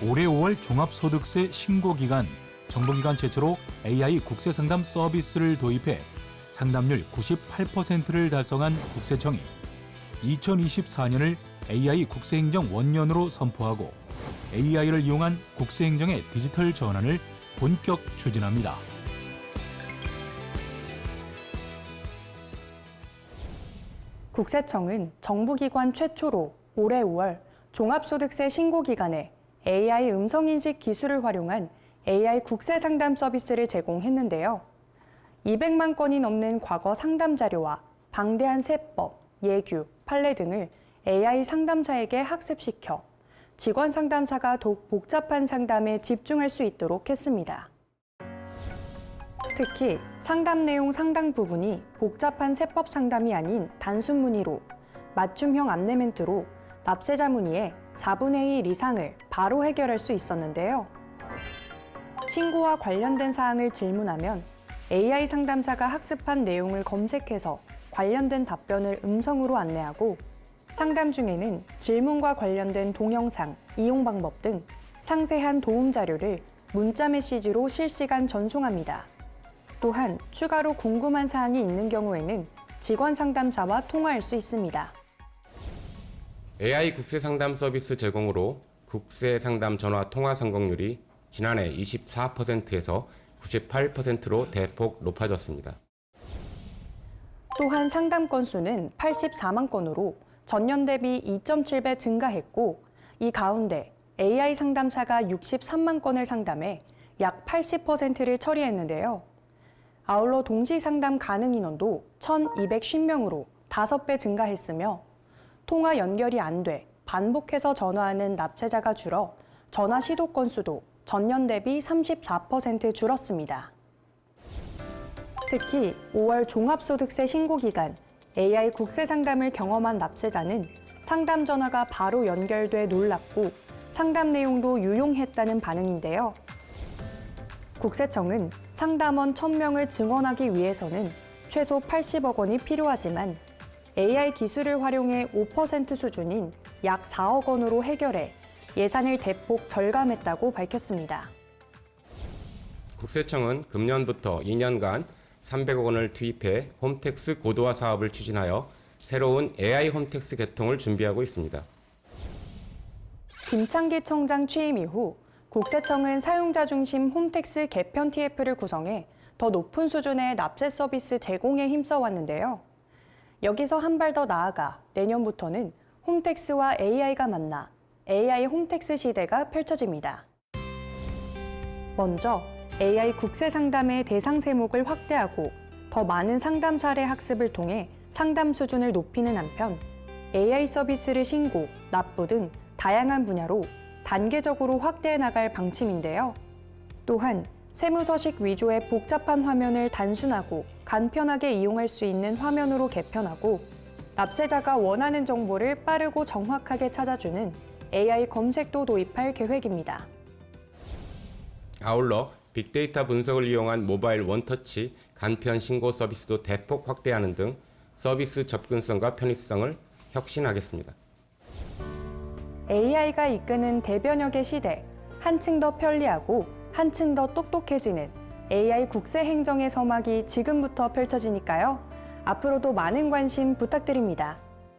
올해 5월 종합소득세 신고 기간 정부기관 최초로 AI 국세 상담 서비스를 도입해 상담률 98%를 달성한 국세청이 2024년을 AI 국세행정 원년으로 선포하고 AI를 이용한 국세행정의 디지털 전환을 본격 추진합니다. 국세청은 정부기관 최초로 올해 5월 종합소득세 신고 기간에 AI 음성인식 기술을 활용한 AI 국세 상담 서비스를 제공했는데요. 200만 건이 넘는 과거 상담 자료와 방대한 세법, 예규, 판례 등을 AI 상담사에게 학습시켜 직원 상담사가 더욱 복잡한 상담에 집중할 수 있도록 했습니다. 특히 상담 내용 상당 부분이 복잡한 세법 상담이 아닌 단순 문의로 맞춤형 안내 멘트로 납세자 문의의 4분의 1 이상을 바로 해결할 수 있었는데요. 신고와 관련된 사항을 질문하면 AI 상담사가 학습한 내용을 검색해서 관련된 답변을 음성으로 안내하고 상담 중에는 질문과 관련된 동영상, 이용 방법 등 상세한 도움 자료를 문자 메시지로 실시간 전송합니다. 또한 추가로 궁금한 사항이 있는 경우에는 직원 상담사와 통화할 수 있습니다. AI 국세 상담 서비스 제공으로 국세 상담 전화 통화 성공률이 지난해 24%에서 98%로 대폭 높아졌습니다. 또한 상담 건수는 84만 건으로 전년 대비 2.7배 증가했고 이 가운데 AI 상담사가 63만 건을 상담해 약 80%를 처리했는데요. 아울러 동시 상담 가능 인원도 1,250명으로 5배 증가했으며 통화 연결이 안 돼 반복해서 전화하는 납세자가 줄어 전화 시도 건수도 전년 대비 34% 줄었습니다. 특히 5월 종합소득세 신고 기간 AI 국세 상담을 경험한 납세자는 상담 전화가 바로 연결돼 놀랍고 상담 내용도 유용했다는 반응인데요. 국세청은 상담원 1000명을 증원하기 위해서는 최소 80억 원이 필요하지만 AI 기술을 활용해 5% 수준인 약 4억 원으로 해결해 예산을 대폭 절감했다고 밝혔습니다. 국세청은 금년부터 2년간 300억 원을 투입해 홈택스 고도화 사업을 추진하여 새로운 AI 홈택스 개통을 준비하고 있습니다. 김창기 청장 취임 이후 국세청은 사용자 중심 홈택스 개편 TF를 구성해 더 높은 수준의 납세 서비스 제공에 힘써왔는데요. 여기서 한 발 더 나아가 내년부터는 홈택스와 AI가 만나 AI 홈택스 시대가 펼쳐집니다. 먼저 AI 국세 상담의 대상 세목을 확대하고 더 많은 상담 사례 학습을 통해 상담 수준을 높이는 한편 AI 서비스를 신고, 납부 등 다양한 분야로 단계적으로 확대해 나갈 방침인데요. 또한 세무서식 위주의 복잡한 화면을 단순하고 간편하게 이용할 수 있는 화면으로 개편하고 납세자가 원하는 정보를 빠르고 정확하게 찾아주는 AI 검색도 도입할 계획입니다. 아울러 빅데이터 분석을 이용한 모바일 원터치 간편 신고 서비스도 대폭 확대하는 등 서비스 접근성과 편의성을 혁신하겠습니다. AI가 이끄는 대변역의 시대, 한층 더 편리하고 한층 더 똑똑해지는 AI 국세 행정의 서막이 지금부터 펼쳐지니까요. 앞으로도 많은 관심 부탁드립니다.